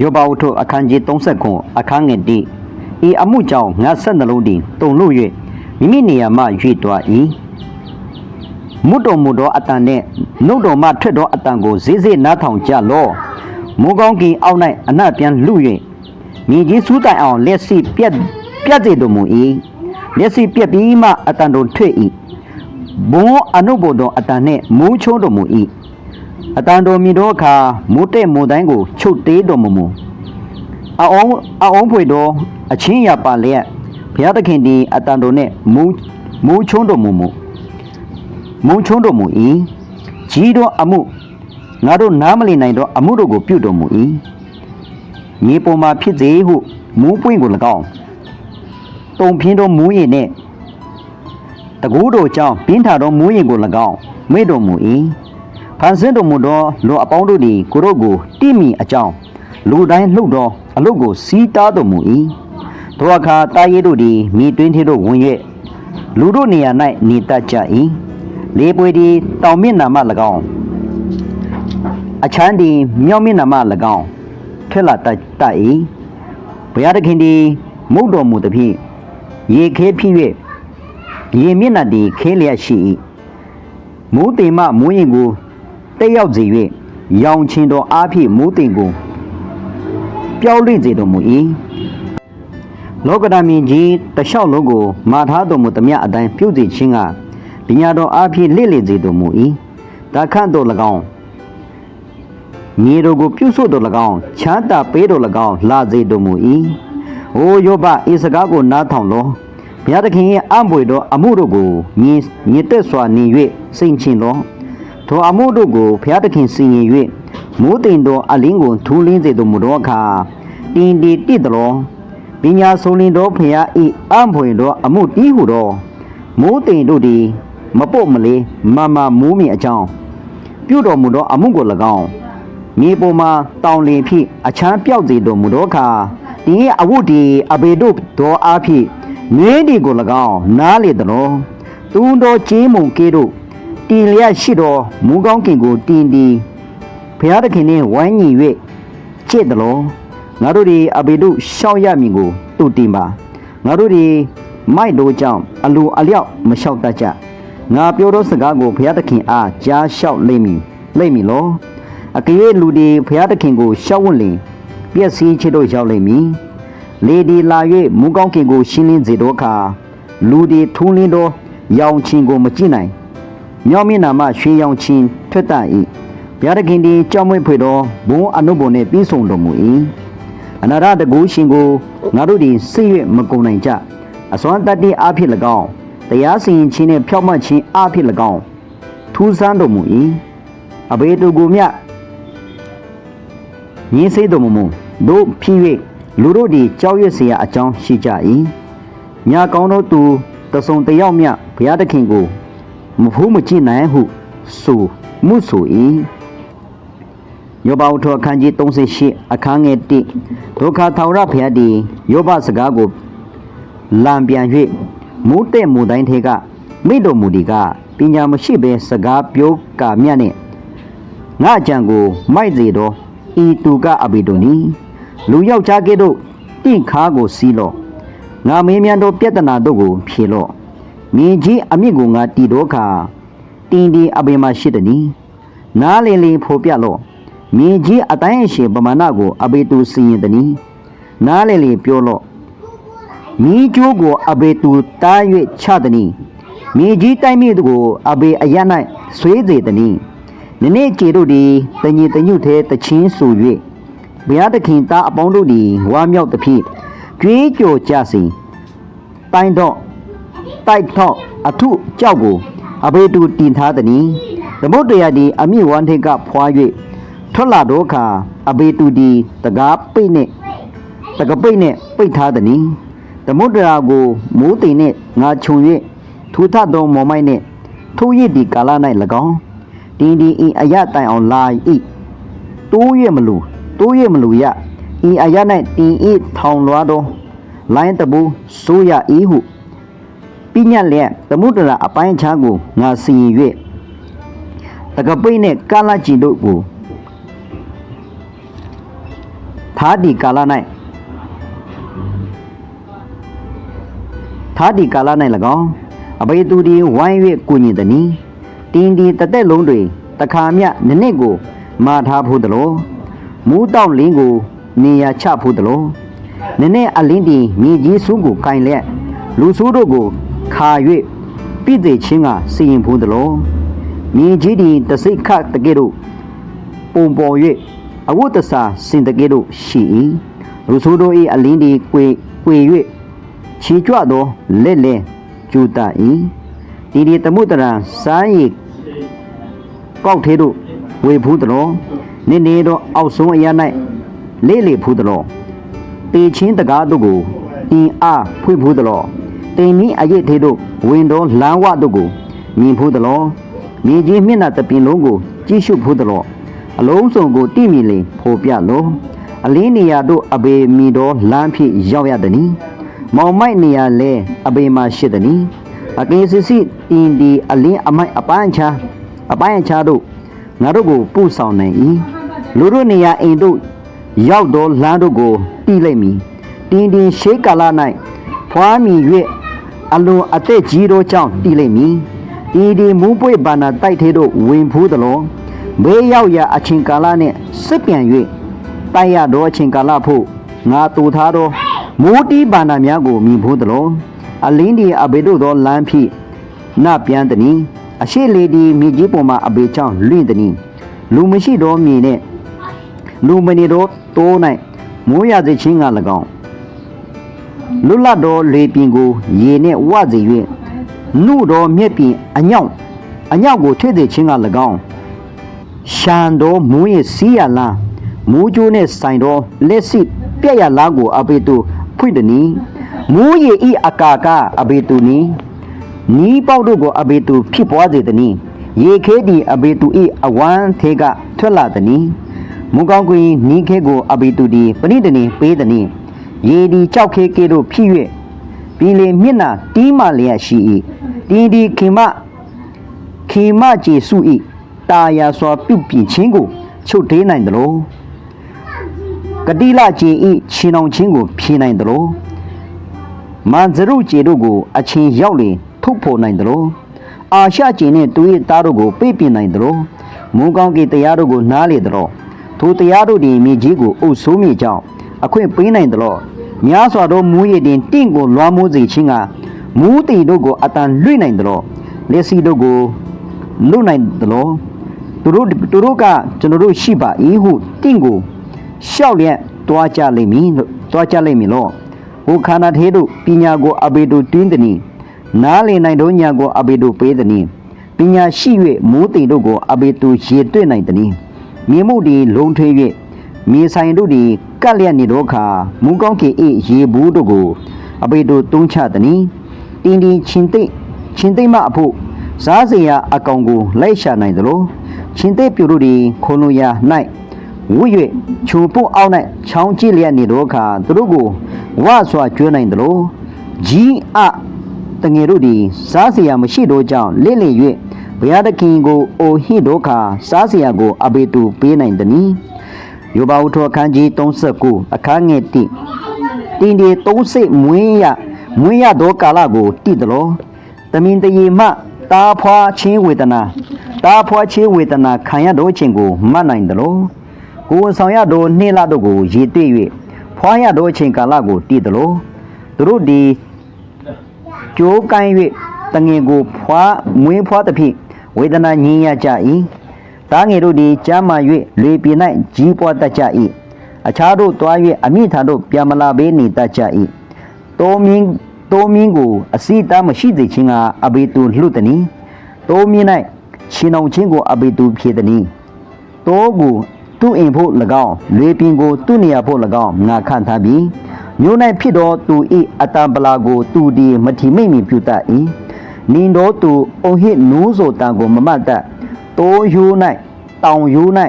ယောဘဝတ္ထုအခန်းကြီး39အခန်းငယ်1ဤအမှုကြောင့်ငါဆက်နှလုံးသည်တုန်လို့၍မိမိနေရာမှရွေ့သွား၏မုတ်တော်မူသောအတန်နှင့်နှုတ်တော်မှထွက်သောအတန်ကိုဈေးဈေးနားထောင်ကြလော့မိုးကောင်းကင်အောက်၌အနံ့ပြန်လူ၍မြေကြီးစူးတိုင်အောင်လက်စီပြက်ပြက်စေတော်မူ၏လက်စီပြက်ပြီးမှအတန်တော်ထွက်၏ဘုံအနုဘော်တော်အတန်နှင့်မူးချိုးတော်မူ၏ အတန်တော်မြည်သောအခါမိုးတဲ့မိုးတိုင်းကိုချုပ်တေးတော်မူမူအအောင်အအောင်ဖွေတော်အချင်းရပါလျက်ဘုရားသခင်ဒီအတန်တော်နဲ့မူးမူးချုံးတော်မူမူမူးချုံးတော်မူ၏ကြီးတော်အမှုငါတို့နားမလည်နိုင်သောအမှုတို့ကိုပြုတော်မူ၏မြေပေါ်မှာဖြစ်စေဟုမူးပွင့်ကို၎င်းတုံပြင်းသောမူးရင်နှင့်တကူးတော်ကြောင့်ပြင်းထသောမူးရင်ကို၎င်းမေ့တော်မူ၏ ဖန်ဆင်းတော်မူသောလူအပေါင်းတို့သည်ကိုယ်တို့ကိုတိမိအကြောင်းလူတိုင်းလှုပ်သောအလုတ်ကိုစီးတားတော်မူ၏ထိုအခါတာရဲတို့သည်မိတွင်းထဲသို့ဝင်၍လူတို့နေရာ၌နေတတ်ကြ၏လေပွေသည်တောင်မျက်နှာမှ၎င်းအချမ်းသည်မြောက်မျက်နှာမှ၎င်းထွက်လာတတ်တတ်၏ဘုရားသခင်သည်မုတ်တော်မူသည်ဖြင့်ရေခဲဖြစ်၍ရေမျက်နှာသည်ခဲလျက်ရှိ၏မိုးတင်မှမိုးရင်ကို တက်ရောက်စေ၍ရောင်ချင်တော်အားဖြင့်မိုးတင်ကိုပြောင်းလဲစေတော်မူ၏လောကဓာမင်းကြီးတလျှောက်လုံးကိုမာထားတော်မူသမျှအတိုင်းပြုစေခြင်းကပညာတော်အားဖြင့်လေ့လေစေတော်မူ၏ဒါခန့်တော်၎င်းမြေတော်ကိုပြုစုတော်၎င်းချမ်းသာပေးတော်၎င်းလာစေတော်မူ၏အိုယောဘဤစကားကိုနားထောင်လောဘုရားသခင်ရဲ့အံ့ဖွေသောအမှုတို့ကိုညီညီတက်စွာနေ၍စိတ်ချင်းလော ထိုအမှုတို့ကိုဘုရားသခင်စီရင်၍မိုးတိမ်သောအလင်းကိုထူးလင်းစေတော်မူသောအခါတင်တီတည်တော်ပညာဆုံးလင်းသောဘုရားဤအံ့ဖွယ်သောအမှုတီးဟုသောမိုးတိမ်တို့သည်မပုတ်မလေးမမမိုးမြင့်အကြောင်းပြုတော်မူသောအမှုကို၎င်းမြေပေါ်မှာတောင်လင်ဖြင့်အချမ်းပြောက်စေတော်မူသောအခါဒီအဝတ်ဒီအဘေတို့သောအားဖြင့်ငင်းဒီကို၎င်းနားလေတော်သူတော်ချင်းမုံကေတို့ တင်လျက်ရှိတော်မူကောင်းကင်ကိုတင်တီဘုရားသခင်နှင့်ဝိုင်းညီ၍ချစ်တယ်လို့ငါတို့ဒီအဘေတို့ရှောက်ရမည်ကိုသူတင်ပါငါတို့ဒီမိုက်တို့ကြောင့်အလိုအလျောက်မလျှောက်တတ်ကြငါပြောသောစကားကိုဘုရားသခင်အားကြားလျှောက်လိမ့်မည်လိမ့်မည်လို့အကရဲ့လူဒီဘုရားသခင်ကိုရှောက်ဝင့်လင်ပျက်စီးချစ်တို့ရောက်လိမ့်မည်လေဒီလာ၍မူကောင်းကင်ကိုရှင်းလင်းစေသောအခါလူဒီထုံးလင်းသောရောင်ချင်းကိုမကြည့်နိုင် မြောက်မျက်နှာမှရွှေရောင်ချင်းထွက်တတ်၏ဘုရားသခင်သည်ကြောက်မွေ့ဖွေသောဘုံအနုဘုံနှင့်ပြီးဆုံးတော်မူ၏အနာရတကူရှင်ကိုငါတို့သည်စိတ်၍မကုန်နိုင်ကြအစွမ်းတတ္တိအားဖြင့်၎င်းတရားစီရင်ခြင်းနှင့်ဖြောက်မှတ်ခြင်းအားဖြင့်၎င်းထူးဆန်းတော်မူ၏အဘေတုကိုမြရင်းစေတော်မူမူတို့ဖြစ်၍လူတို့သည်ကြောက်ရွံ့เสียအကြောင်းရှိကြ၏ညာကောင်းသောသူတစုံတစ်ယောက်မျှဘုရားသခင်ကို မဖူးမကြည့်နိုင်ဟုဆိုမှုဆို၏ယောဘဝတ္ထုအခန်းကြီး38အခန်းငယ်1ဒုက္ခထာဝရဘုရားသည်ယောဘစကားကိုလံပြန်၍မိုးတဲ့မူတိုင်းထဲကမိတော်မူဒီကပညာမရှိဘဲစကားပြောကာမြတ်နှင့်ငါအကြံကိုမိုက်စေတော့ဤသူကအဘိတုန်နီလူယောက်ျားကဲ့သို့တင့်ခါကိုစီးလော့ငါမင်းမြန်သောပြဿနာတို့ကိုဖြေလော့ မြင်ကြီးအမြင့်ကိုငါတီတော့ခါတင်းတင်းအပင်မရှိတနီနားလည်လည်ဖော်ပြလော့မြင်ကြီးအတိုင်းအရှင်ပမာဏကိုအဘေတူစီရင်တနီနားလည်လည်ပြောလော့မြည်ကျိုးကိုအဘေတူတား၍ချတနီမြည်ကြီးတိုက်မြစ်ကိုအဘေအရ၌ဆွေးစေတနီနနေ့ကျေတို့သည်တညီတညွတ်သေးတချင်းဆို၍ဘုရားသခင်သားအပေါင်းတို့သည်ဝါမြောက်သဖြင့်ကြွေးကြော်ကြစီတိုင်းတော့ တိုက်ထောက်အထုကြောက်ကိုအဘေတူတင်ထားသည်။သမုဒ္ဒရာဒီအမိဝန္ထေကဖွာ၍ထွက်လာတော့အခါအဘေတူဒီတကားပိတ်နဲ့တကပိတ်နဲ့ပိတ်ထားသည်။သမုဒ္ဒရာကိုမိုးတိမ်နဲ့ငါခြုံ၍ထူထသောမော်မိုက်နဲ့ထိုးရည်ဒီကာလ၌၎င်းတင်းဒီအင်အရတိုင်အောင်လာ၏တိုးရမလူတိုးရမလူရအင်အရ၌တင်းဤထောင်လွားသောလိုင်းတပူဆိုးရ၏ဟု ပြညတ်လျက်သမုဒ္ဒရာအပိုင်းအခြားကိုငါစီရင်၍တကပိတ်နှင့်ကာလကြည်တို့ကိုတသာတိကာလ၌သာတိကာလ၌၎င်းအဘိသူဒီဝိုင်း၍ကုညီသည်နီတင်းဒီတသက်လုံးတွင်တခါမြနနစ်ကို မာထားဖို့တလို့မူးတောက်လင်းကို နေရာချဖို့တလို့နနစ်အလင်းဒီမြေကြီးစုကိုကင်လက်လူဆိုးတို့ကို ခါ၍ပြည့်သေးချင်းကစီရင်ဖို့တလို့မြေကြီးဒီတစိတ်ခတ်တကဲ့သို့ပုံပေါ်၍အဝတ်တစာစင်တကဲ့သို့ရှိ၏လူဆိုးတို့၏အလင်းဒီကွေကွေ၍ချီကြွသောလက်လက်ကျူတ၏ဒီဒီတမှုတရံစားရည်ကောက်သေးတို့ဝေဖူးတော်နေနေတော့အောက်ဆုံးအရ၌လေးလေဖူးတော်တေချင်းတကားတို့ကိုတင်အားဖွင့်ဖူးတော် တင်နီးအရေးသေးတို့ဝင်တော်လမ်းဝတို့ကိုမြင်ဖူးတော်မြေကြီးမျက်နှာတပင်လုံးကိုကြည့်ရှုဖူးတော်အလုံးစုံကိုတိမိလင်ဖော်ပြလို့အလင်းနေရာတို့အဘေမီတော်လမ်းဖြစ်ရောက်ရသည်နီမောင်မိုက်နေရာလဲအဘေမှာရှိသည်နီအကေစစ်စစ်တင်ဒီအလင်းအမိုက်အပန်းချာအပိုင်းချာတို့ငါတို့ကိုပို့ဆောင်နိုင်၏လူတို့နေရာအိမ်တို့ရောက်သောလမ်းတို့ကိုတိလိုက်မည်တင်တင်ရှေးကာလ၌ဖွားမြည်၍ အလွန်အသက်ကြီးသောကြောင့်တိလိုက်မည်ဒီဒီမူးပွေဘာနာတိုက်သေးတို့ဝင်ဖူးသလောဘေးရောက်ရာအချိန်ကာလနှင့်စစ်ပြန်၍တိုက်ရသောအချိန်ကာလဖို့ငါတူထားသောမိုးတီးဘာနာများကိုမြင်ဖို့သလိုအလင်းဒီအဘေတို့သောလမ်းဖြစ်နပြန်သည်နီအရှိလေဒီမြေကြီးပေါ်မှာအဘေချောင်းလွင့်သည်နီလူမရှိသောမြေနှင့်လူမနေသောတိုး၌မိုးရစေခြင်းက၎င်း လွတ်လပ်သောလေပင်ကိုရေနှင့်ဝစေ၍နှုသောမြက်ပင်အညောင်းအညောင်းကိုထိစေခြင်းက၎င်းရှန်တော်မူရဲ့စီးရလားမူးကျိုးနဲ့ဆိုင်တော်လက်စစ်ပြက်ရလားကိုအဘေတူဖွင့်တနီမူးရဲ့ဤအကာကအဘေတူနီနီးပေါက်တို့ကိုအဘေတူဖြစ်ပွားစေတနီရေခဲဒီအဘေတူဤအဝမ်းသေးကထွက်လာတနီမူကောင်းကွင်းနီးခဲကိုအဘေတူဒီပဏိတနီပေးတနီ ရေဒီကြောက်ခဲကဲတို့ဖြစ်၍ပြည်လေမျက်နာတီးမလျက်ရှိ၏တီဒီခင်မခေမကျေစုဤတာယာစွာပြုပြင်ခြင်းကိုချုပ်သေးနိုင်တယ်လို့ကတိလကျေဤချင်းအောင်ခြင်းကိုဖြေနိုင်တယ်လို့မန်ဇရုကျေတို့ကို အချင်းရောက်လင်ထုတ်ဖော်နိုင်တယ်လို့အာရှကျေနဲ့သူ၏သားတို့ကိုပြေးပြင်နိုင်တယ်လို့မူကောင်းကေတရားတို့ကိုနားလေတယ်လို့ထိုတရားတို့ဒီမြေကြီးကိုအုပ်ဆိုးမြေကြောင့် အခွင့်ပေးနိုင်တယ်လို့များစွာသောမူရည်တင်တင့်ကိုလွှမ်းမိုးစေခြင်းကမူးတီတို့ကိုအတန်လွှင့်နိုင်တယ်လို့လက်စီတို့ကိုလွတ်နိုင်တယ်လို့သူတို့သူတို့ကကျွန်တော်တို့ရှိပါ၏ဟုတင့်ကိုရှောက်လျက်တွားကြလိမ့်မည်လို့တွားကြလိမ့်မည်လို့ဟိုခန္ဓာသေးတို့ပညာကိုအဘေတို့တင်းသည်နီနားလေနိုင်တို့ညာကိုအဘေတို့ပေးသည်နီပညာရှိ၍မိုးတိတို့ကိုအဘေတို့ရေတွက်နိုင်သည်နီမြေမှုဒီလုံထွေး၍မြေဆိုင်တို့ဒီ ကတ်လျက်နေတော့ခါမူကောင်းကေအေးရေဘူးတို့ကိုအဘေတို့တုံးချသည်နီတင်းတင်းချင်းသိချင်းသိမအဖို့စားစရာအကောင်ကိုလိုက်ရှာနိုင်သလိုရှင်သေးပြူတို့သည်ခုံလိုရာ၌ဝွ၍ခြုံပုတ်အောက်၌ချောင်းကြည့်လျက်နေတော့အခါသူတို့ကိုဝဆွာကျွေးနိုင်သလိုကြီးအတငယ်တို့သည်စားစရာမရှိတော့ကြောင်းလေ့လေ၍ဘုရားသခင်ကိုအိုဟိတော့ခါစားစရာကိုအဘေတူပေးနိုင်သည်နီ ယောဘဝတ္ထအခန်းကြီး39အခန်းငယ်1တင်းဒီ30မွေးရမွေးရသောကာလကိုတည်သလိုတမင်တရေမှတားဖွာချင်းဝေဒနာတားဖွာချင်းဝေဒနာခံရတော့ခြင်းကိုမှတ်နိုင်တယ်လို့ကိုယ်ဆောင်ရတော့နှိလတို့ကိုရည်တည်၍ဖွာရတော့ခြင်းကာလကိုတည်တယ်လို့သူတို့ဒီကြိုးကိုင်း၍တငင်ကိုဖွာမွေးဖွာသဖြင့်ဝေဒနာညင်းရကြ၏ တားငယ်တို့ဒီကြမ်းမာ၍လေပြင်း၌ကြီးပွားတတ်ကြ၏အခြားတို့တွား၍အမိထာတို့ပြန်မလာဘဲနေတတ်ကြ၏တောမင်းတိုးမင်းကိုအစီတားမရှိသေးခြင်းကအဘေတူလှုပ်တနီတိုးမင်း၌ရှင်အောင်ချင်းကိုအဘေတူဖြေတနီတိုးကိုသူ့အိမ်ဖို့၎င်းလွေပင်ကိုသူ့နေရာဖို့၎င်းငါခန့်ထားပြီးမြို့၌ဖြစ်သောသူ၏အတံပလာကိုသူဒီမထီမိတ်မီပြုတတ်၏နင်တော်သူအုံဟစ်နူးဆိုတံကိုမမတ်တတ် တိုးယိုး၌တောင်ယိုး၌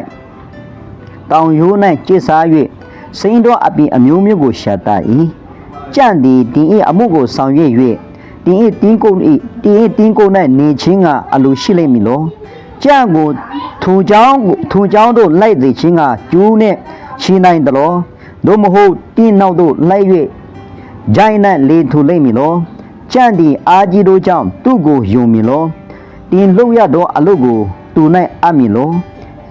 တောင်ယိုး၌ကျစ်စား၍စိန်တော်အပြင်အမျိုးမျိုးကိုရှာတတ်၏ကြံ့သည်တင်း၏အမှုကိုဆောင်ရွက်၍တင်း၏တင်းကုန်၏တင်း၏တင်းကုန်၌နေခြင်းကအလိုရှိလိမ့်မည်လောကြံ့ကိုထူချောင်းထူချောင်းတို့လိုက်စေခြင်းကကျူးနှင့်ရှင်းနိုင်သလောသို့မဟုတ်တင်းနောက်သို့လိုက်၍ဂျိုင်းနဲ့လေထူလိမ့်မည်လောကြံ့ဒီအာကြီးတို့ကြောင့်သူ့ကိုယုံမည်လောတင်းလှုပ်ရသောအလုပ်ကို သူ၌အပ်မည်လော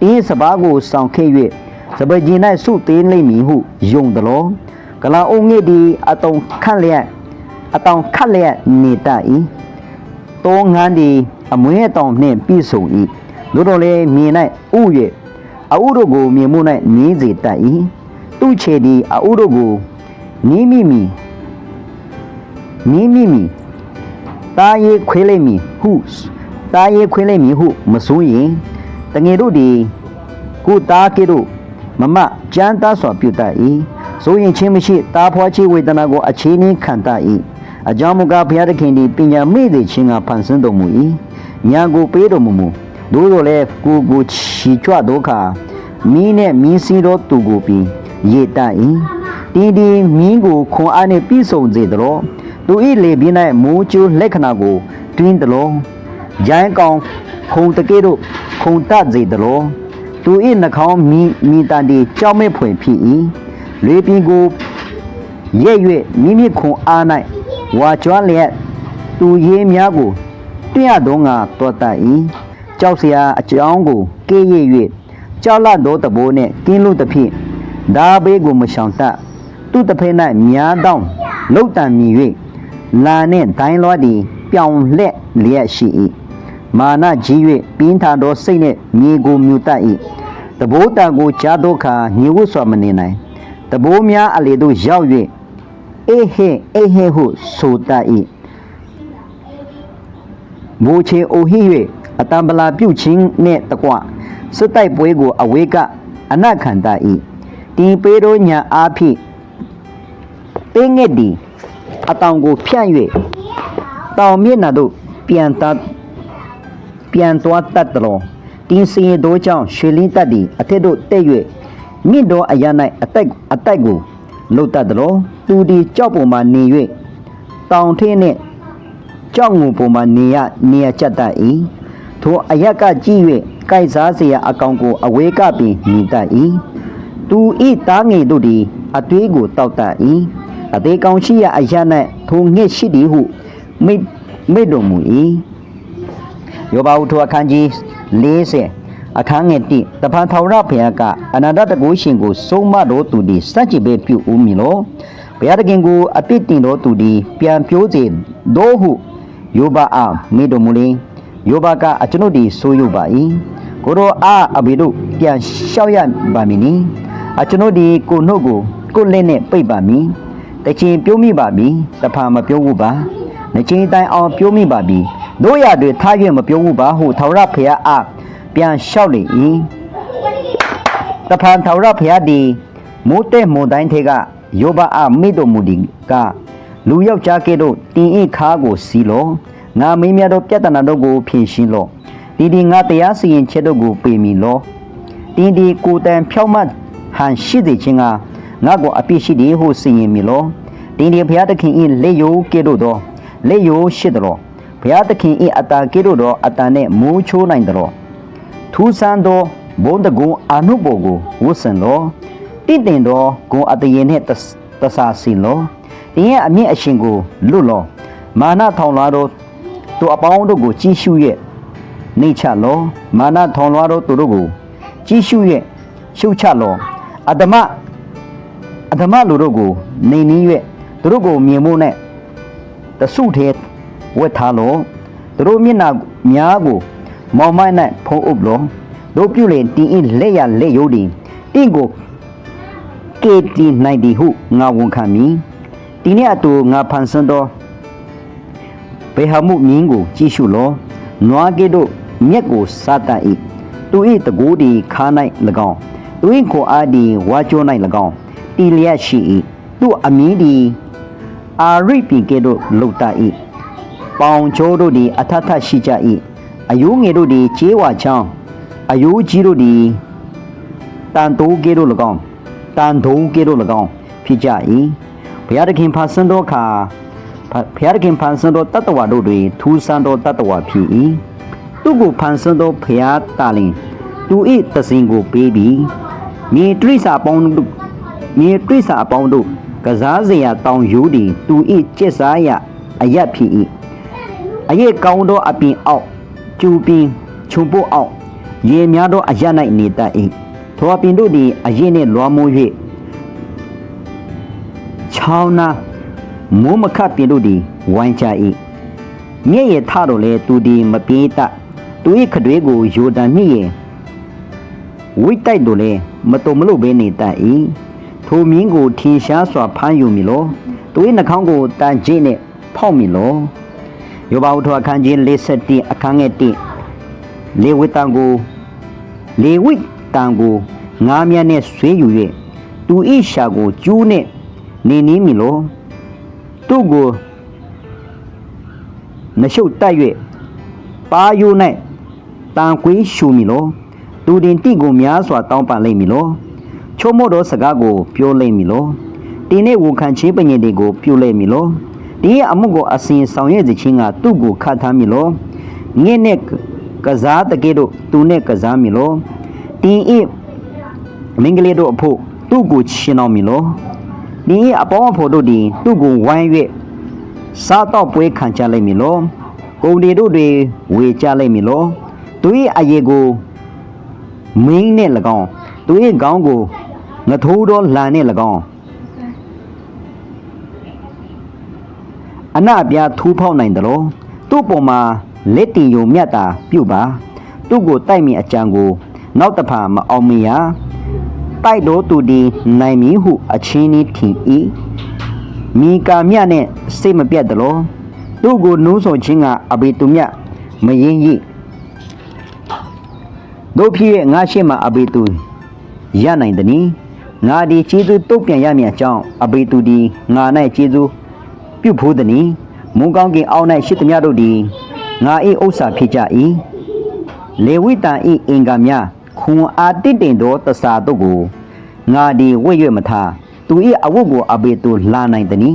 တင်းစပားကိုဆောင်ခဲ့၍စပကြီး၌စုသေးလိမ့်မည်ဟုယုံသလောကလာအုံငိဒီအတုံခန့်လျက်အတောင်ခတ်လျက်နေတတ်၏တောငန်းဒီအမွေးအတောင်နှင့်ပြည့်စုံ၏တို့တော်လည်းမြင်၌ဥ၍အဥတို့ကိုမြင်မှု၌နင်းစေတတ်၏သူ့ခြေဒီအဥတို့ကိုနီးမိမိနီးမိမိတားရေးခွေးလိမ့်မည်ဟု တားရေးခွေးလိမ့်မည်ဟုမဆိုးရင်တငယ်တို့ဒီကိုသားကေတို့မမကြမ်းသားစွာပြုတတ်၏ဆိုရင်ချင်းမရှိတားဖွားချေဝေဒနာကိုအချင်းချင်းခံတတ်၏အကြောင်းမူကားဘုရားသခင်သည်ပညာမေ့စေခြင်းကဖန်ဆင်းတော်မူ၏ညာကိုပေးတော်မူမူသို့တော်လည်းကိုကိုချီကြွသောအခါမီးနဲ့မီးစီးသောသူကိုပြီးရေတတ်၏တီတီမင်းကိုခွန်အားနှင့်ပြည့်စုံစေသလိုသူ၏လေပြင်း၌မိုးကျိုးလက္ခဏာကိုတွင်းသလို ရိုင်းကောင်ခုံတကဲ့တို့ခုံတတ်စေသလိုသူ၏နှာခေါင်းမီမီတန်တီကြောက်မဲ့ဖွယ်ဖြစ်၏လေပြင်းကိုရဲ့၍မိမိခွန်အား၌ဝါကြွားလျက်သူရေးများကိုတွရသောငါတော်တတ်၏ကြောက်เสียအကြောင်းကိုကေးရ၍ကြောက်လတ်သောတဘိုးနှင့်ကင်းလို့သဖြင့်ဒါဘေးကိုမရှောင်တတ်သူတစ်ဖက်၌များတောင်းလှုပ်တံမြည်၍လာနှင့်ဒိုင်းလွားသည်ပြောင်လှက်လျက်ရှိ၏ မာနကြီး၍ပြင်းထန်သောစိတ်နှင့်မြေကိုမြူတတ်၏တဘိုးတံကိုကြားသောအခါညှို့စွာမနေနိုင်တဘိုးများအလေသို့ရောက်၍အေဟေအေဟေဟုဆိုတတ်၏ဘူချေအိုဟိ၍အတံပလာပြုတ်ခြင်းနှင့်တကွစစ်တိုက်ပွဲကိုအဝေးကအနတ်ခံတတ်၏တီပေတို့ညာအားဖြင့်တင်းငက်ဒီအတောင်ကိုဖြန့်၍တောင်မျက်နှာသို့ပြန်တတ် ပြန်သွားတတ်တော်တင်းစင်တို့ကြောင့်ရွှေလင်းတတ်သည်အထက်သို့တက်၍မြင့်တော်အရ၌အတိုက်အတိုက်ကိုလှုပ်တတ်တော်သူဒီကြောက်ပုံမှနေ၍တောင်ထင်းနှင့်ကြောက်ငုံပုံမှနေရနေရကြတတ်၏ထိုအရက်ကကြည့်၍ကြိုက်စားเสียအကောင်ကိုအဝေးကပင်မြင်တတ်၏သူဤသားငယ်တို့သည်အသွေးကိုတောက်တတ်၏အသေးကောင်ရှိရအရ၌ထိုငှက်ရှိသည်ဟုမိတ်မိတ်တော်မူ၏ ယောဘဝတ္ထုအခန်းကြီး40အခန်းငယ်1တဖန်ထောင်ရဘုရားကအနန္တတကုရှင်ကိုဆုံးမတော်သူသည်စัจจิပဲပြုဦးမည်လောဘုရားသခင်ကိုအပြစ်တင်တော်သူသည်ပြန်ပြောစေသောဟုယောဘအားမိတော်မူလင်ယောဘကအကျွန်ုပ်သည်ဆိုးရုပ်ပါ၏ကိုရောအားအဘိတို့ပြန်လျှောက်ရပါမည်နီအကျွန်ုပ်သည်ကိုနှုတ်ကိုကိုလက်နဲ့ပိတ်ပါမည်တချင်ပြုံးမိပါပြီတဖန်မပြုံးဘူးပါနှချင်းတိုင်းအောင်ပြုံးမိပါပြီ တို့ရတွေထား၍မပြုံးဘူးပါဟုထာဝရဘုရားအားပြန်လျှောက်လေ၏တဖန်ထာဝရဘုရားသည်မိုးတဲ့မွန်တိုင်းထဲကယောဘအားမိတော်မူသည်ကလူယောက်ျားကဲ့သို့တင်အိခါကိုစီလောငါမင်းများတို့ပြဿနာတို့ကိုဖြေရှင်းလောဒီဒီငါတရားစီရင်ချက်တို့ကိုပေမီလောတင်းဒီကိုတန်ဖြောက်မှတ်ဟန်ရှိသည်ချင်းကငါကိုအပြစ်ရှိသည်ဟုစီရင်မီလောတင်းဒီဘုရားသခင်၏လက်ယိုးကဲ့သို့သောလက်ယိုးရှိတော် ဘုရားသခင်၏အတာကဲ့သို့သောအတာနှင့်မိုးချိုးနိုင်တော်ထူးဆန်းသောဘုံတကုံအာနုဘောကိုဝတ်ဆင်လောတင့်တင်သောဂုံအတရေနှင့်တဆာစီလောတင်းရဲ့အမြင့်အရှင်ကိုလွတ်လောမာနထောင်လွှားသောသူအပေါင်းတို့ကိုကြီးရှု၍နေချလောမာနထောင်လွှားသောသူတို့ကိုကြီးရှု၍ရှုချလောအတ္တမအတ္တမလူတို့ကိုနေနည်း၍သူတို့ကိုမြင်မှုနဲ့တဆုထဲ ဝတ်ထားလောသူတို့မျက်နှာများကိုမောင်မိုက်၌ဖုံးအုပ်လောတို့ပြုလေတင်းအင်းလက်ရလက်ယိုးသည်တင့်ကိုကေတီနိုင်သည်ဟုငါဝန်ခံမည်ဒီနေ့အတူငါဖန်ဆင်းသောဘေဟမှုမြင်းကိုကြည့်ရှုလောနွားကဲ့သို့မြက်ကိုစားတတ်၏သူ၏တကိုးသည်ခါ၌၎င်းသူ၏ကိုအားသည်ဝါကျော၌၎င်းတီလျက်ရှိ၏သူအမည်သည်အာရိပိကဲ့သို့လှုပ်တတ်၏ ပေါင်ချိုးတို့သည်အထထရှိကြ၏အယိုးငယ်တို့သည်ကျေးဝါချောင်းအယိုးကြီးတို့သည်တန်တိုးကဲ့သို့၎င်းတန်ထုံကဲ့သို့၎င်းဖြစ်ကြ၏ဘုရားသခင်ဖန်ဆင်းသောအခါဘုရားသခင်ဖန်ဆင်းသောတတ္တဝါတို့တွင်ထူးဆန်းသောတတ္တဝါဖြစ်၏သူကိုဖန်ဆင်းသောဘုရားတာလင်သူ၏တစင်ကိုပေးပြီးမြေတရိษာပေါင်းတို့မြေပိစာအပေါင်းတို့ကစားစရာတောင်ယူသည်သူဤကျက်စားရအယက်ဖြစ်၏ အရဲ့ကောင်းသောအပင်အောက်ကျူပင်ခြုံပို့အောက်ရေများသောအရ၌နေတတ်၏ထိုအပင်တို့သည်အရင်နှင့်လွားမိုး၍ချောင်းနာမိုးမခတ်ပင်တို့သည်ဝိုင်းကြ၏မြည့်ရထတော့လေသူသည်မပြေးတတ်သူ၏ခတွေးကိုယိုဒန်မြည့်ရင်ဝိတ်တိုက်တို့လေမတုံမလို့ဘဲနေတတ်၏ထိုမြင်းကိုထင်ရှားစွာဖမ်းယူမည်လောသူ၏နှာခေါင်းကိုတန်ကျင်းနှင့်ဖောက်မည်လော ယောဘဝတ္ထုအခန်းကြီး51အခန်းငယ်1လေဝိတံကိုလေဝိတံကိုငားမြတ်နှင့်ဆွေးယူ၍သူ၏ရှာကိုကျူးနှင့်နေနီးမည်လောသူ့ကိုနှရှုပ်တက်၍ပါယို၌တန်ကွေးရှူမည်လောသူတင်တိကိုများစွာတောင်းပန်လိမ့်မည်လောချုံမို့သောစကားကိုပြောလိမ့်မည်လောတင်းနှင့်ဝန်ခံခြင်းပညင်တွေကိုပြုလိမ့်မ ည်လောဒီအမှုကိုအစဉ်ဆောင်ရွက်ခြင်းကသူ့ကိုခတ်ထားမည်လောငင်းနဲ့ကစားတကယ်တော့သူနဲ့ကစားမည်လောတင်းဤမင်္ဂလေးတို့အဖို့သူ့ကိုရှင်းအောင်မည်လောဒီအပေါင်းအဖို့တို့သည်သူ့ကိုဝိုင်း၍စားတော့ပွဲခံကြလိမ့်မည်လောကုန်ဒီတို့တွေဝေကြလိမ့်မည်လောသူ၏အယေကိုမင်းနဲ့၎င်းသူ၏ခေါင်းကိုငထိုးသောလန်နဲ့၎င်း အနပြားထူးဖောက်နိုင်တယ်လို့သူ့ပုံမှာလက်တီယုံမြတ်တာပြုတ်ပါသူ့ကိုတိုက်မိအကြံကို နောက်တစ်ဖာမအောင်မရတိုက်တော်သူဒီနိုင်မည်ဟုအချင်းဤထင်၏မိကာမြတ်နဲ့စိတ်မပြတ်တယ်လို့သူ့ကိုနှိုးဆော်ခြင်းကအဘေသူမြတ်မရင်ကြီးတို့ဖြစ်ရဲ့ငါရှိမှအဘေသူရနိုင်သည်နီငါဒီကျေးဇူးတုတ်ပြန်ရမည်အကြောင်းအဘေသူဒီငါ၌ကျေးဇူး ပြုဖို့သည်နီမုန်ကောင်းကင်အောက်၌ရှိသမျှတို့သည်ငါ၏ဥစ္စာဖြစ်ကြ၏လေဝိတန်၏အင်္ဂါများခွန်အားတင့်တယ်သောတဆာတို့ကိုငါဒီဝိရွမထားသူ၏အဝတ်ကိုအဘေသူလာနိုင်သည်နီ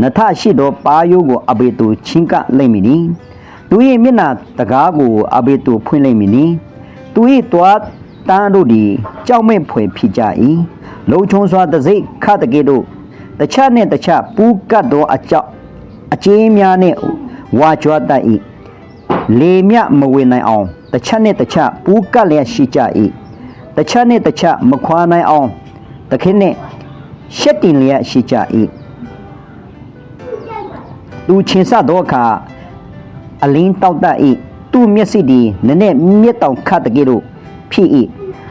နထရှိသောပါယိုးကိုအဘေသူချင်းကလိမ့်မည်နီသူ၏မျက်နှာတကားကိုအဘေသူဖွင့်လိမ့်မည်နီသူ၏သွားတန်းတို့သည်ကြောက်မဲ့ဖွယ်ဖြစ်ကြ၏လုံချုံစွာတစိ့ခတ်တကေတို့ တခြားနှင့်တခြားပူးကတ်သောအကြောက်အကျင်းများနှင့်ဝါကြွားတတ်၏လေမြမဝင်နိုင်အောင်တခြားနှင့်တခြားပူးကတ်လျက်ရှိကြ၏တခြားနှင့်တခြားမခွာနိုင်အောင်တခင်နှင့်ရှက်တင်လျက်ရှိကြ၏သူချင်းဆသောအခါအလင်းတောက်တတ်၏သူ့မျက်စိသည်နည်းနည်းမြက်တောင်ခတ်တကယ်လို့ဖြစ်၏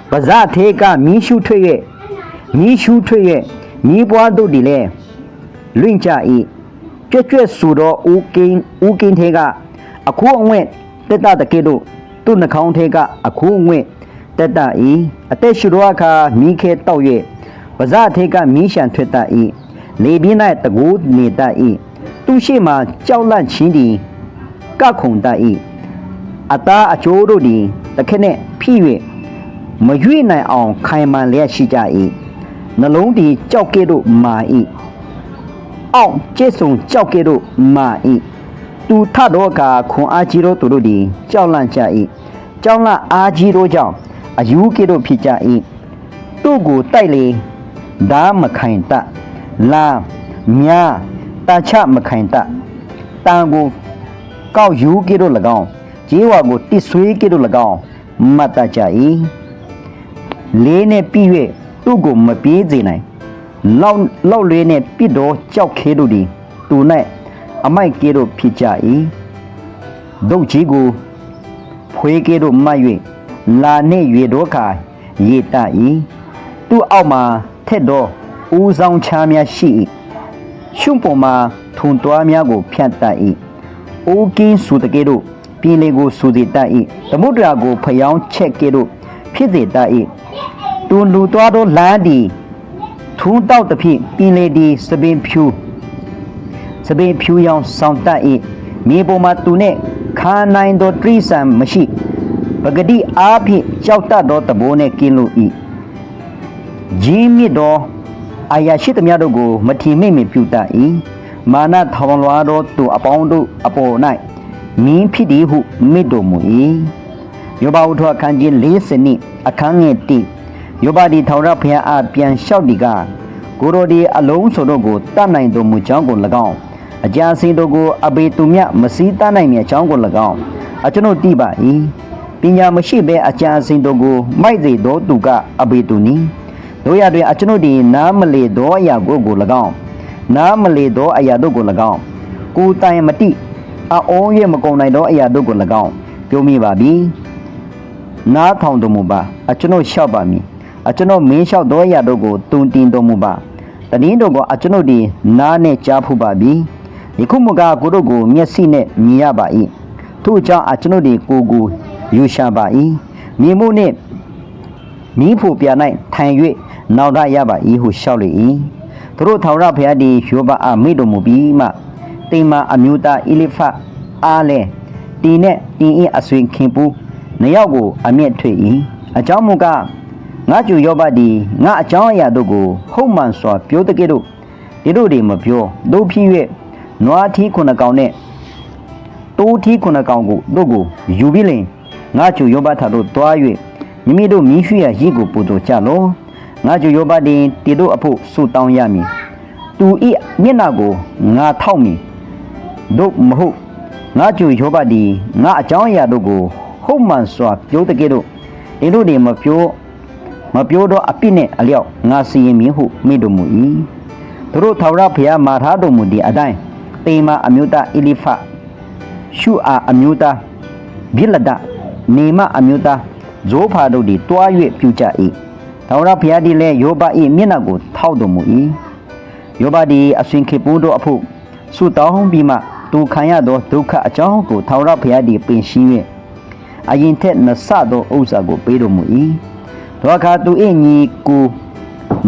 ပဇာသေးကမီးရှုထွေ့၍မီးရှုထွေ့၍ မီးပွားတို့သည်လည်းလွင့်ကြ၏ကြွက်ကြွက်ဆူသောဦးကင်းဦးကင်းသေးကအခုအဝင့်တက်တာတကယ်လို့သူ့နှာခေါင်းသေးကအခုအဝင့်တက်တာ၏အသက်ရှုသောအခါမီးခဲတောက်၍ပဇာသေးကမီးရှံထွက်တတ်၏လေပြင်း၌တကူနေတတ်၏သူရှိမှကြောက်လန့်ခြင်းသည်ကခုန်တတ်၏အသားအချိုးတို့သည်တခက်နဲ့ဖိ၍မရွေ့နိုင်အောင်ခိုင်မှန်လျက်ရှိကြ၏ နှလုံးသည်ကြောက်ကဲ့သို့မာ၏အောင့်ကျစ်ဆုံကြောက်ကဲ့သို့မာ၏သူထသောအခါခွန်အားကြီးသောသူတို့သည်ကြောက်လန့်ကြ၏ကြောက်လန့်အားကြီးသောကြောင့်အယူကဲ့သို့ဖြစ်ကြ၏သူ့ကိုတိုက်လေဓာမခိုင်တတ်လာမြာတာချမခိုင်တတ်တန်ကိုကောက်ယူကဲ့သို့၎င်းဂျေးဝါကိုတစ်ဆွေးကဲ့သို့၎င်းမတ်တတ်ကြ၏လေးနဲ့ပြီး၍ သူ့ကိုမပြေးစေနိုင်လောက်လောက်လေးနဲ့ပြစ်တော်ကြောက်ခဲတို့သည်သူ၌အမိုက်ကဲ့သို့ဖြစ်ကြ၏ဒုတ်ကြီးကိုဖွေးကဲ့သို့မှတ်၍လာနှင့်၍တော့ခါရေတ၏သူ့အောက်မှာထက်သောဦးဆောင်ချားများရှိ၏ရှုံပေါ်မှာထုံတွားများကိုဖြတ်တတ်၏အိုးကင်းစုတကဲ့သို့ပြင်းလေးကိုစူစေတတ်၏သမုဒ္ဒရာကိုဖျောင်းချက်ကဲ့သို့ဖြစ်စေတတ်၏ သူလူသွားသောလမ်းသည်ထူးတောက်သဖြင့်ပြင်းလေးသည်စပင်ဖြူစပင်ဖြူရောင်ဆောင်တတ်၏မြေပေါ်မှာသူနှင့်ခါနိုင်သောတရိษံမရှိပဂတိအားဖြင့်ကြောက်တတ်သောတဘိုးနှင့်ကင်းလို့၏ဂျင်းမြစ်သောအာယာရှိသမျှတို့ကိုမထီမိတ်မိပြုတတ်၏မာနထောင်လွားသောသူအပေါင်းတို့အပေါ်၌မင်းဖြစ်သည်ဟုမိတော်မူ၏ယောဘဝတ္ထုအခန်းကြီး40နှစ်အခန်းငယ်1 ယောဘဒီထောင်ရဖျားအားပြန်လျှောက်ဒီကကိုရိုဒီအလုံးစုံတို့ကိုတတ်နိုင်တော်မူကြောင်းကို၎င်းအကြံစင်တို့ကိုအဘေသူမြမစည်းတတ်နိုင်မည်အကြောင်းကို၎င်းအကျွန်ုပ်သိပါ၏ပညာမရှိဘဲအကြံစင်တို့ကိုမိုက်စေသောသူကအဘေသူနီတို့ရတွင်အကျွန်ုပ်သည်နားမလေသောအရာကိုကို၎င်းနားမလေသောအရာတို့ကို၎င်းကိုယ်တိုင်မတိအော၍မကုန်နိုင်သောအရာတို့ကို၎င်းပြောမိပါပြီနားထောင်တော်မူပါအကျွန်ုပ်လျှောက်ပါမည် အကျွန်ုပ်မင်းလျှောက်သောအရာတို့ကိုတုံတင်တော်မူပါတည်င်းတို့ကိုအကျွန်ုပ်ဒီနားနဲ့ကြားဖူးပါပြီယခုမကကိုတို့ကိုမျက်စိနဲ့မြင်ရပါ၏ထို့ကြောင့်အကျွန်ုပ်ဒီကိုယ်ကိုယူရှာပါ၏မြင်မှုနှင့်မိဖို့ပြ၌ထိုင်၍နောက်ရရပါ၏ဟုလျှောက်လေ၏သူတို့ထောင်ရဖျားဒီယောဘအမိတော်မူပြီးမှတိမ်မာအမျိုးသားအီလိဖတ်အားလဲတီနဲ့တင်းအင်းအဆွေခင်ပူးနှစ်ယောက်ကိုအမျက်ထွေ၏အကြောင်းမူကား ငါကျူယောဘဒီငါအကြောင်းအရာတို့ကိုဟုတ်မှန်စွာပြောတကယ်တော့ဒီတို့တွေမပြောတို့ဖြစ်၍နွားထီးခုနှစ်ကောင်နဲ့တိုးထီးခုနှစ်ကောင်ကိုတို့ကိုယူပြီးလင်ငါကျူယောဘထတို့တွား၍မိမိတို့မိရှိရရည်ကိုပူဇော်ကြလောငါကျူယောဘဒီတီတို့အဖို့ဆုတောင်းရမည်သူဤမျက်နှာကိုငါထောက်မည်တို့မဟုတ်ငါကျူယောဘဒီငါအကြောင်းအရာတို့ကိုဟုတ်မှန်စွာပြောတကယ်တော့ဒီတို့တွေမပြော မပြောတော့အပြစ်နဲ့အလျောက်ငါစီရင်မည်ဟုမိတော်မူ၏သူတို့ထာဝရဘုရားမာထားတော်မူသည့်အတိုင်းတေမာအမျိုးသားအီလိဖရှုအာအမျိုးသားဘိလဒနေမအမျိုးသားဇိုးဖာတို့သည်တွား၍ပြုကြ၏ထာဝရဘုရားသည်လည်းယောဘ၏မျက်နှာကိုထောက်တော်မူ၏ယောဘသည်အဆွင်ခေပိုးတို့အဖို့ဆုတောင်းပြီးမှသူခံရသောဒုက္ခအကြောင်းကိုထာဝရဘုရားသည်ပင်ရှင်း၍အရင်ထက်နဆသောဥစ္စာကိုပေးတော်မူ၏ သောအခါသူ၏ညီကို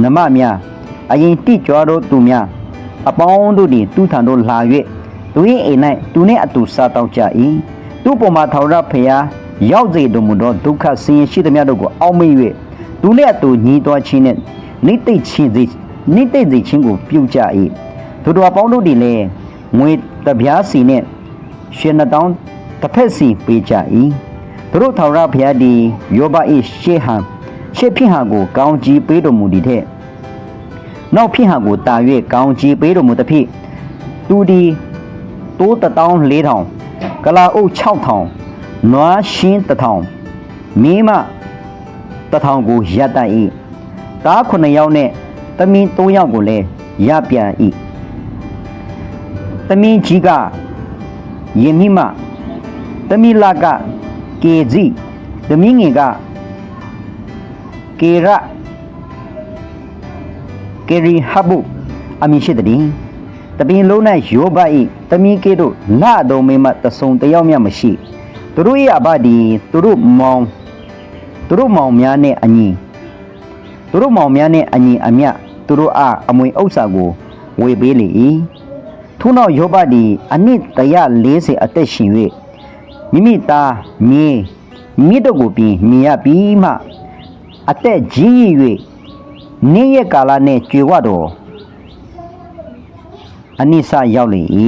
နမများအရင်တိကြွသောသူများအပေါင်းတို့သည်သူထံသို့လာ၍သူ၏အိမ်၌သူနှင့်အတူစားတောက်ကြ၏သူ့ပေါ်မှာထာဝရဘုရားရောက်စေတော်မူသောဒုက္ခဆင်းရဲရှိသမျှတို့ကိုအောက်မေ့၍သူနှင့်အတူညီးတော်ခြင်းနှင့်နိတိတ်ခြင်းစေနိတိတ်စေခြင်းကိုပြုကြ၏သူတို့အပေါင်းတို့သည်လည်းငွေတပြားစီနှင့်ရှင်နှစ်တောင်းတစ်ဖက်စီပေးကြ၏သူတို့ထာဝရဘုရားသည်ယောဘ၏ရှေ့ဟံ ရှေ့ဖြစ်ဟံကိုကောင်းကြီးပေးတော်မူသည်ထက်နောက်ဖြစ်ဟံကိုတာ၍ကောင်းကြီးပေးတော်မူသဖြင့်သူသည်တိုးတတောင်း၄ထောင်ကလာအုပ်6ထောင်နွားရှင်းတစ်ထောင်မင်းမတစ်ထောင်ကိုရတတ်၏သား9ယောက်နဲ့သမီး3ယောက်ကိုလည်းရပြန်၏သမီးကြီးကယင်မိမသမီးလကကေဇီသမီးငယ်က ကေရကေရီဟဘုအမည်ရှိသည်တပင်လုံး၌ယောဘ၏သမီးကဲ့သို့လတော်မိမတဆုံတယောက်မျှမရှိသူတို့၏အဘသည်သူတို့မောင်သူတို့မောင်များနှင့်အညီသူတို့မောင်များနှင့်အညီအမျှသူတို့အားအမွေဥစ္စာကိုဝေပေးလေ၏ထို့နောက်ယောဘသည်အနှစ်140အသက်ရှင်၍မိမိသားမြေမိတို့ကိုပြီးမြင်ရပြီးမှ အသက်ကြီး၍နေ့ရက်ကာလနှင့်ကြွေဝတော်အနိစ္စရောက်လေ၏